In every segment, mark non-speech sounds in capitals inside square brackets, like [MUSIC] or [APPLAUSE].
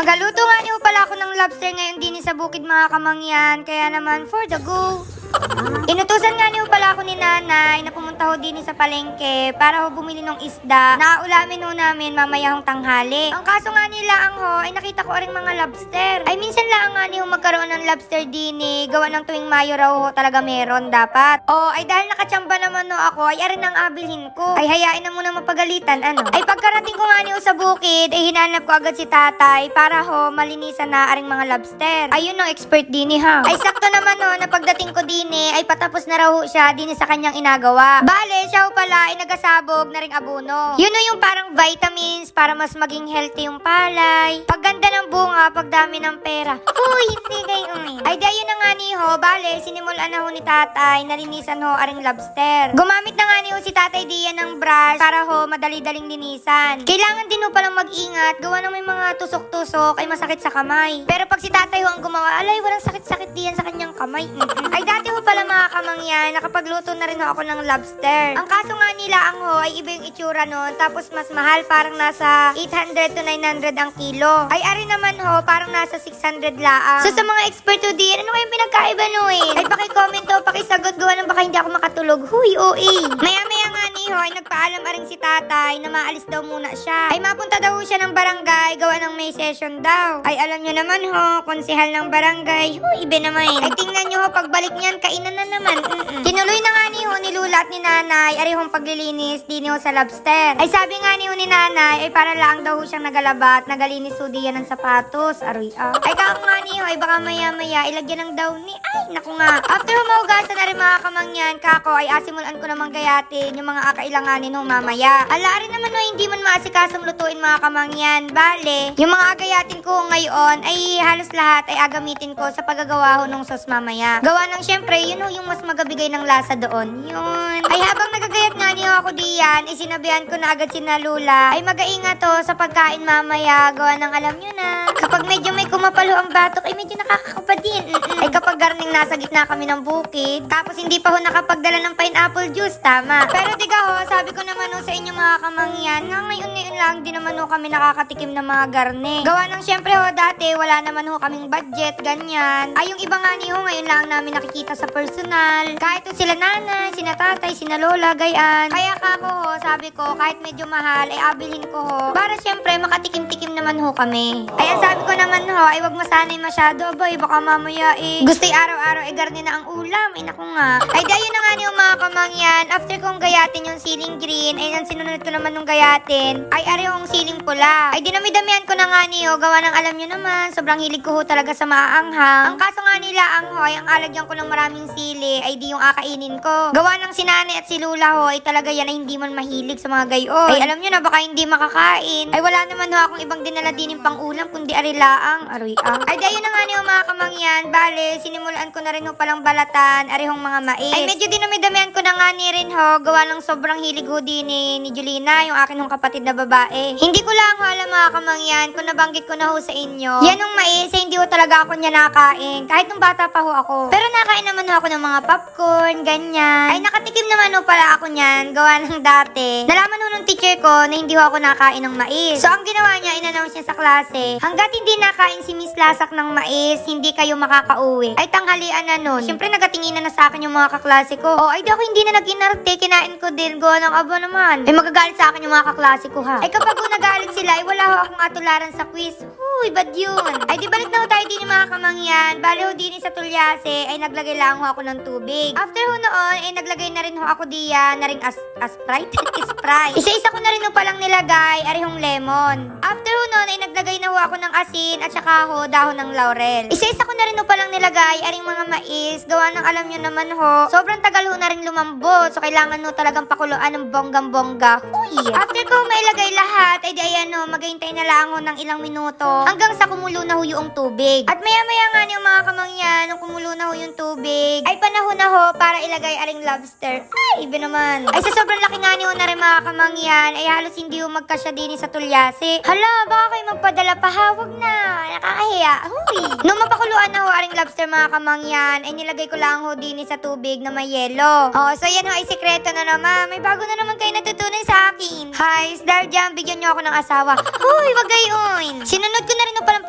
Magaluto nga niyo pala ako ng lobster ngayon din sa bukid mga kamangyan. Kaya naman, for the go. Inutusan nga niyo pala ako ni nanay na pumunta ho din sa palengke para ho bumili ng isda na ulamin ho namin mamaya hong tanghali. Ang kaso nga nila ang ho ay nakita ko ring mga lobster. Ay minsan lang nga niyo magkaroon ng lobster din eh. Gawa ng tuwing Mayo raw ho talaga meron dapat. O ay dahil nakachamba naman ho ako ay arin ang abilhin ko. Ay hayain na muna mapagalitan ano. Ay pagkarating ko nga niyo sa bukid ay hinanap ko agad si tatay para ho malinisan na aring mga lobster. Ayun ang expert din eh, ha. Ay sakto naman ho na pagdating ko din eh, ay patapos na raw siya din sa kanyang inagawa. Bale, siya pala ay nagasabog na ring abono. Yun ho yung parang vitamins para mas maging healthy yung palay. Pagganda ng bunga, pagdami ng pera. Uy, hindi kayo eh. Ay dayo na nga ni ho, bale, sinimulan na ho ni tatay, nalinisan ho aring lobster. Gumamit na nga ni ho si tatay Dian ng brush para ho madali-daling linisan. Kailangan din ho palang mag-ingat, gawa ng may mga tusok-tusok ay masakit sa kamay. Pero pag si tatay ho ang gumawa, alay, walang sakit-sakit diyan sa kanyang kamay. Ay dati ho pala mga kamangyan, nakapagluto na rin ako ng lobster. Ang kaso nga nila ang ho ay iba yung itsura nun, tapos mas mahal, parang nasa 800 to 900 ang kilo. Ay ari naman ho, parang nasa 600 laang. So sa mga expert ho diyan, ano kayong pinagkaiba no eh? Ay paki-comment ho, pakisagot gawa ng baka hindi ako makatulog. Huy, OA. Maya-maya nga ni ho, ay nagpaalam aring si tatay na maalis daw muna siya. Ay mapunta daw ho siya ng barangay, gawa ng may session daw. Ay alam nyo naman ho, konsehal ng barangay. Huy, ibe naman. Ay tingnan nyo ho, pagbalik niyan, kainan na naman. Mm-mm. Tinuloy na nga ni ho ni Lula at ni Nanay, ari hong paglilinis, di ho sa lobster. Ay sabi nga ni ho ni Nanay, ay para lang daw ho siyang nagalabat, nagalinis ho diyan ng sapatos, aroy ah. Ay kako nga ni ho, ay baka maya-maya, ilagyan ng daw ni, ay naku nga. After humahugasan na rin mga kamangyan, kako, ay asimulan ko namang gayatin yung mga akailanganin ho mamaya. Ala rin naman ho, hindi man maasikasong lutuin mga kamangyan. Bale, yung mga agayatin ko ngayon, ay halos lahat ay agamitin ko sa paggagawa ho ng sauce mamaya. Gawa ng syempre, yun ho yung mas magabigay ng lasa doon. Yun. Ay habang nagagayat nga niyo ako diyan, ay sinabihan ko na agad si Lula, ay mag-aingat to sa pagkain mamaya. Gawa ng alam nyo na. Kapag medyo may kumapalo ang batok, ay medyo nakakakaba din. Ay kapag garning nasa gitna kami ng bukid, tapos hindi pa ho nakapagdala ng pineapple juice, tama. Pero diga ho, sabi ko naman ho sa inyo mga kamangyan, nga ngayon-ngayon lang din naman ho kami nakakatikim ng mga garne. Gawa ng syempre ho dati, wala naman ho kaming budget, ganyan. Ay yung iba nga ni ho, ngayon lang namin nakikita sa personal. Kahit ho sila nanay, sina tatay, sina lola, gayan. Kaya kako ho, sabi ko, kahit medyo mahal, ay abilhin ko ho. Para syempre, makatikim-tikim naman ho kami. Kaya sabi ko naman ho, ay wag masanay masyado, boy, baka mamaya eh. Gusto araw-araw, eh garne na ang ulam, ay naku nga. Ay dayo na nga niyo mga kamangyan, after kong gayatin yung ceiling green, ay ang sinunod ko naman nung gayatin, ay ari yung ceiling pula. Ay dinami-damihan ko na nga niyo, gawa ng alam nyo naman, sobrang hilig ko ho talaga sa maaanghang. Ang kaso nga nila ang ho, ay ang alagyan ko ng maraming sili, ay di yung akainin ko. Gawa ng sinane at si Lula ho, ay talaga yan ay hindi man mahilig sa mga gayon. Ay alam nyo na, baka hindi makakain. Ay wala naman ho akong ibang dinala din yung pang-ulam, kundi arilaang, aroy ang. Ay dayo na nga niyo mga kamangyan, bale, sinimulan ko na rin ho palang balatan, arihong mga mais. Ay medyo dinami-damihan ko na nga ni rin ho, gawa ng sobrang hilig ho din ni, ni Julina, yung akin hong kapatid na babae. Hindi ko lang alam mga kamangyan, kung nabanggit ko na ho sa inyo. Yan yung mais, hindi ho talaga ako niya nakain, kahit nung bata pa ho ako. Pero nakain naman ho ako ng mga popcorn, ganyan. Ay nakatikim naman ho pala ako niyan, gawa ng dati. Nalaman ho nung teacher ko na hindi ho ako nakain ng mais. So ang ginawa niya, in-announce niya sa klase, hanggat hindi nakain si Miss Lasak ng mais, hindi kayo makakauwi. Ay tanghalian na nun. Siyempre nagatinginan na sa akin yung mga kaklase ko. Oh, ay di ako hindi na nag-inarte, kinain ko din. Gawa ng abo naman. Ay magagalit sa akin yung mga kaklase ko ha. Ay kapag ho nagalit sila, ay wala ho akong atularan sa quiz. Huy, bad yun. Ay di balik na ho tayo din mga kamangyan. Bali ho din sa tulyase, ay naglagay lang ho ako ng tubig. After ho noon, ay naglagay na rin ho ako diyan na ring as, as Sprite? [LAUGHS] Sprite. Isa-isa ko na rin ho palang nilagay, arihong lemon. After ho noon, ay naglagay na ho ako ng asin at saka ho dahon ng laurel. Isa-isa ko na rin ho palang nilagay, aring mga mais. Gawa ng alam nyo naman ho, sobrang tagal ho na rin lumambot. So kailangan ho talagang pakuluan ng bonggang-bongga. After ko mailagay lahat, ay di ayan ho, maghintay na lang ho ng ilang minuto hanggang sa kumulo na ho yung tubig. At maya-maya nga niyo mga kamangyan, nung kumulo na ho yung tubig, ay panahon na ho para ilagay aring lobster. Ay, iba naman. Ay sa sobrang laki nga niyo na rin mga kamangyan, ay halos hindi ho magkasya din sa tulyase. Hala, baka kayo magpadala pa ha? Wag na. Nakakahiya. Huy. Nung mapakuluan na ho aring lobster mga kamangyan, ay nilagay ko lang ho din sa tubig na may yelo. Oh, so yan ho ay sikreto na naman. May bago na naman kayo natutunan sa akin. Hi, dahil dyan, bigyan niyo ako ng asawa. Huy, wag gayon. Sinunod ko na rin ho palang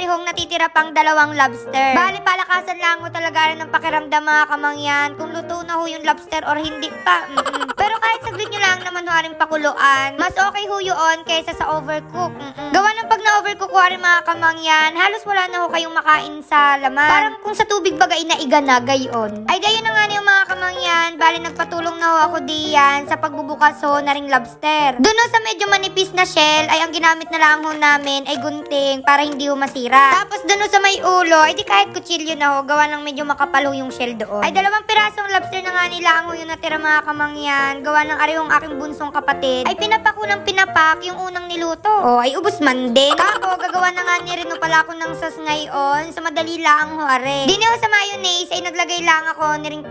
arihong natitira pang dalawang lobster. Bali, palakasan lang ho talaga rin ng pakiramdam mga kamangyan kung luto na ho yung lobster or hindi pa. Pero kahit saglit nyo lang naman ho rin pakuluan, mas okay ho yun kaysa sa overcook. Mm-mm. Gawa ng pag na-overcook ho rin mga kamangyan, halos wala na ho kayong makain sa laman. Parang kung sa tubig bagay na igana, gayon. Ay, gayon na nga niyo mga kamangyan, bali nagpatulong na ho ako diyan sa pagbubukas ho na ring lobster. Doon sa medyo manipis na shell, ay ang ginamit na lang ho namin ay gunting para hindi ho masira. Tapos doon sa may ulo, ay di kahit kutsilyo na ho, gawa ng medyo makapal ho yung shell doon. Ay dalawang pirasong lobster na nga nila ang ho yung natira mga kamangyan, gawa ng ari yung aking bunsong kapatid. Ay pinapak ko ng pinapak yung unang niluto. Oh, ay ubos man din. Kako, gagawa na nga ni rin ho pala ako ng sauce ngayon, sa madali lang ho are. Di sa mayonnaise ay naglagay lang ako ni ring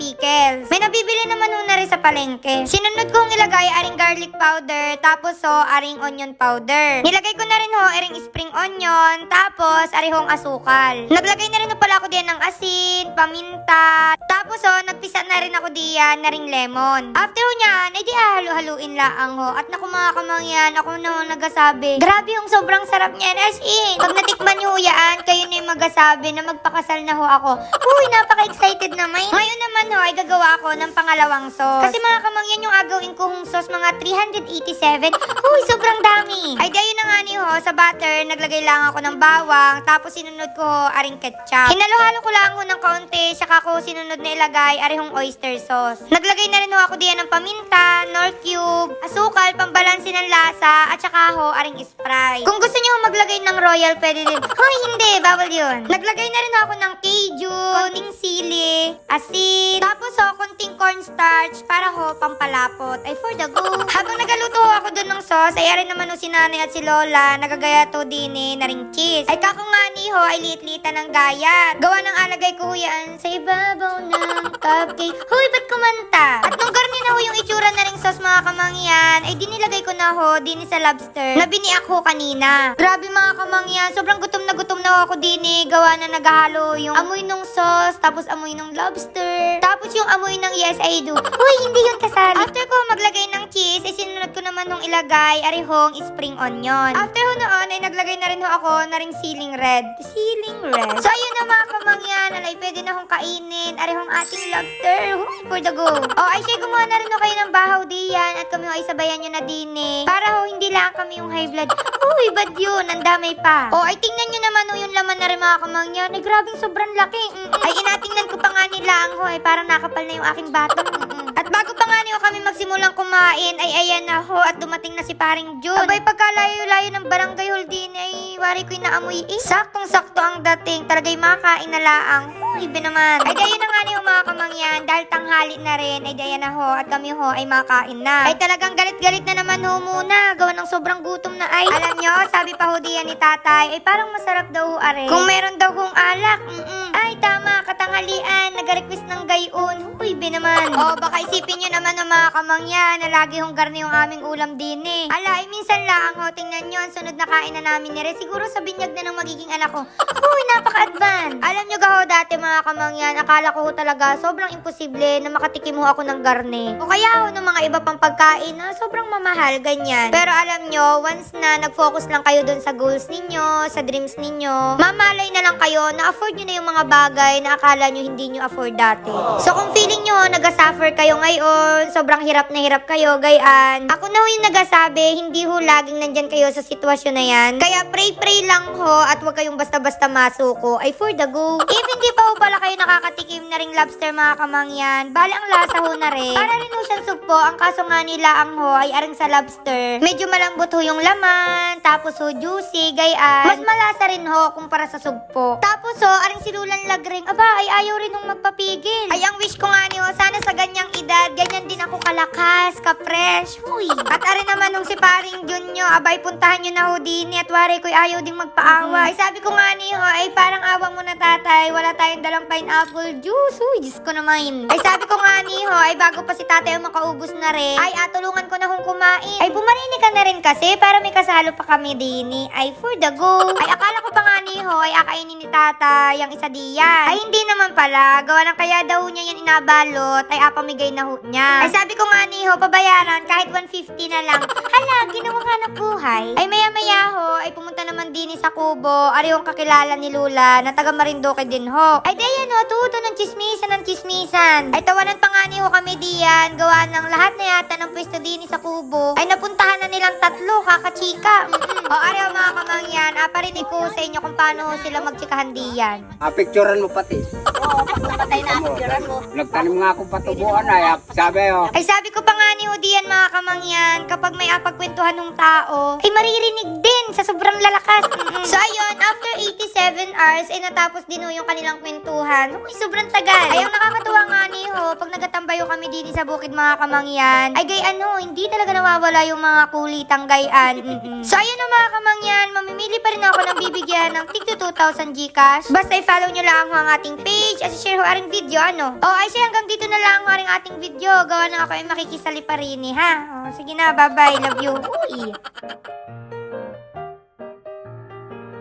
pickles. May nabibili naman ho na rin sa palengke. Sinunod kong ilagay aring garlic powder, tapos ho aring onion powder. Nilagay ko na rin ho aring spring onion, tapos arihong asukal. Naglagay na rin ho pala ako diyan ng asin, paminta, tapos ho nagpisa na rin ako diyan na ring lemon. After niyan, ay di halo-haluin laang ho. At naku mga kamangyan, ako na nagasabi. Grabe yung sobrang sarap niyan as in. Pag natikman niyo yan, kayo na yung magasabi na magpakasal na ho ako. Uy, napaka-excited naman. Ngayon naman ho, ay gagawa ako ng pangalawang sauce. Kasi mga kamangyan yung agawin ko hong sauce, mga 387. Uy, sobrang dami. Ay, dayo na nga ni ho, sa butter, naglagay lang ako ng bawang, tapos sinunod ko ho, aring ketchup. Hinalo-halo ko lang ho ng kaunti, saka ko sinunod na ilagay, arihong oyster sauce. Naglagay na rin ho ako diyan ng paminta, nor cube, asukal, pambalansin ng lasa, at saka ho, aring Sprite. Kung gusto niyo maglagay ng royal, pwede din. [LAUGHS] Hoy, hindi, bawal yun. Naglagay na rin ako ng cajun, konting sili, asin, tapos ho, konting cornstarch, para ho, pampalapot. Ay, for the go. Habang nagaluto ho ako dun ng sauce, ay arin naman ho si nanay at si lola, nagagaya to din eh, na ring cheese. Ay, kako nga ni ho, ay liit-liitan ng gayat. Gawa ng alagay ko yan sa ibabaw ng [LAUGHS] cupcake. Huy, ba't kumanta? At nung garni na ho yung itsura na ring sauce mga kamangyan, ay dinilagay ko na ho, din sa lobster, na biniak ho kanina. Grabe mga kamangyan, sobrang gutom na gutom na ho ako din eh, gawa na naghahalo yung amoy nung sauce, tapos amoy nung lobster, tapos yung amoy ng yes I do. Uy, hindi yun kasali. After ko maglagay ng cheese, ay sinunod ko naman nung ilagay, arihong spring onion. After ho noon, ay naglagay na rin ho ako na ring ceiling red. Ceiling red. So ayun na mga kamangyan, alay, pwede na hong kainin, arihong ating lobster. Huy, for the go. Oh, ay siya, gumawa na rin ho kayo ng bahaw diyan, at kami ho ay sabayan nyo na din eh. Para ho, hindi lang kami yung high blood. Uy, bad yun, ang damay pa. Oh, ay tingnan nyo naman ho yung laman na rin mga kamangyan. Ay, grabing sobrang laki. Mm-mm. Ay, inatingnan ko pa nga nila ang ho, ay parang nakapal na yung aking batong. Mm-mm. Bago pa nga niyo kami magsimulang kumain, ay ayan na ho, at dumating na si paring Jun. Abay, pagkalayo-layo ng barangay hall din, ay wari ko'y naamoy eh. Saktong-sakto ang dating, talaga'y makain na laang. Iba naman. Ay, dayo na nga niyo mga kamangyan, dahil tanghali na rin, ay daya na ho, at kami ho ay makain na. Ay talagang galit-galit na naman ho muna, gawa ng sobrang gutom na ay. Alam nyo, sabi pa ho diyan ni tatay, ay parang masarap daw ho are. Kung meron daw hong alak, mm Ay, tama, katanghalian, nag-request ng gayon. Uy, be naman. [LAUGHS] Oh, baka isipin nyo naman ng mga kamangyan na lagi hong garni yung aming ulam din eh. Ala, ay minsan lang ho, tingnan nyo, ang sunod na kain na namin ni Re. Siguro sa binyag na ng magiging anak ko. Uy, napaka-advance. Alam nyo ga ho, dati mga kamangyan, akala ko talaga sobrang imposible na makatikim ho ako ng garni. O kaya ho, ng mga iba pang pagkain na sobrang mamahal, ganyan. Pero alam nyo, once na nag-focus lang kayo dun sa goals ninyo, sa dreams ninyo, mamalay na lang kayo na afford nyo na yung mga bagay na akala nyo hindi nyo afford dati. So kung feeling nyo nagasuffer kayo ngayon, sobrang hirap na hirap kayo, gayaan, ako na ho yung nagasabi, hindi ho laging nandyan kayo sa sitwasyon na yan. Kaya pray-pray lang ho at huwag kayong basta-basta masuko ay for the go. If hindi pa ho pala kayo nakakatikim na ring lobster mga kamangyan, bali ang lasa ho na rin. Para rin ho siyang sugpo, ang kaso nga nila ang ho ay aring sa lobster. Medyo malambot ho yung laman, tapos ho juicy, gayaan. Mas malasa rin ho kumpara sa sugpo. Tapos ho, aring silulan lagring, aba ay ayaw rin hong magpapigil. Ay ang wish ko nga ni ho, sana sa ganyang edad, ganyan din ako kalakas, ka-fresh. Huy. At arin naman nung si paring Jun nyo, abay puntahan nyo na ho din at wari ko'y ayaw ding magpaawa. Ay sabi ko nga ni ho, ay parang awa mo na tatay, wala tayong dalang pineapple juice. Uy, Diyos ko naman. Ay sabi ko nga ni ho, ay bago pa si tatay ang makaubos na rin, ay atulungan ko na hong kumain. Ay bumarini ka na rin kasi para may kasalo pa kami din Ay for the go. Ay akala ko pa nga ni ho, ho ay akainin ni tata yung isa diyan. Ay hindi naman pala, gawa ng kaya daw niya yan inabalot ay apamigay na ho niya. Ay sabi ko nga ni ho, pabayaran kahit 150 na lang. [LAUGHS] Hala, ginawang hanap buhay. Ay maya maya ho, ay pumunta naman din sa kubo, ari yung kakilala ni Lula na taga Marinduque din ho. Ay dayan ho, tuto ng chismisan ng chismisan. Ay tawanan pa nga ni ho kami diyan, gawa ng lahat na yata ng pwesto din sa kubo. Ay napuntahan na nilang tatlo, kakachika. Mm-mm. O ari ho, mga kamangyan, aparinig ko sa inyo kung paano sila magtsikahan diyan. Ah, picturean mo pati. Oo, pag napatay na ang picturean mo. Nagtanim nga akong patubuan ay ah, sabi oh. Ay sabi ko pa nga ni Udian mga kamangyan, kapag may apagkwentuhan ng tao, ay maririnig din sa sobrang lalakas. Mm-mm. So ayun, after 87 hours, ay natapos din yung kanilang kwentuhan. Uy, sobrang tagal. Ay ang nakakatuwa nga ni ho, pag nagatambayo kami din sa bukid mga kamangyan, ay gay ano, hindi talaga nawawala yung mga kulitang gayan. Mm-mm. So ayun o mga kamangyan, mamimili pa rin ako ng bibigyan ng tig 2,000 Gcash. Basta i-follow nyo lang ang ating page at share ho aring video, ano? O ay siya, hanggang dito na lang ho aring ating video. Gawa na ako ay makikisali pa rin eh, ha? O, sige na, bye-bye. Love you. Uy!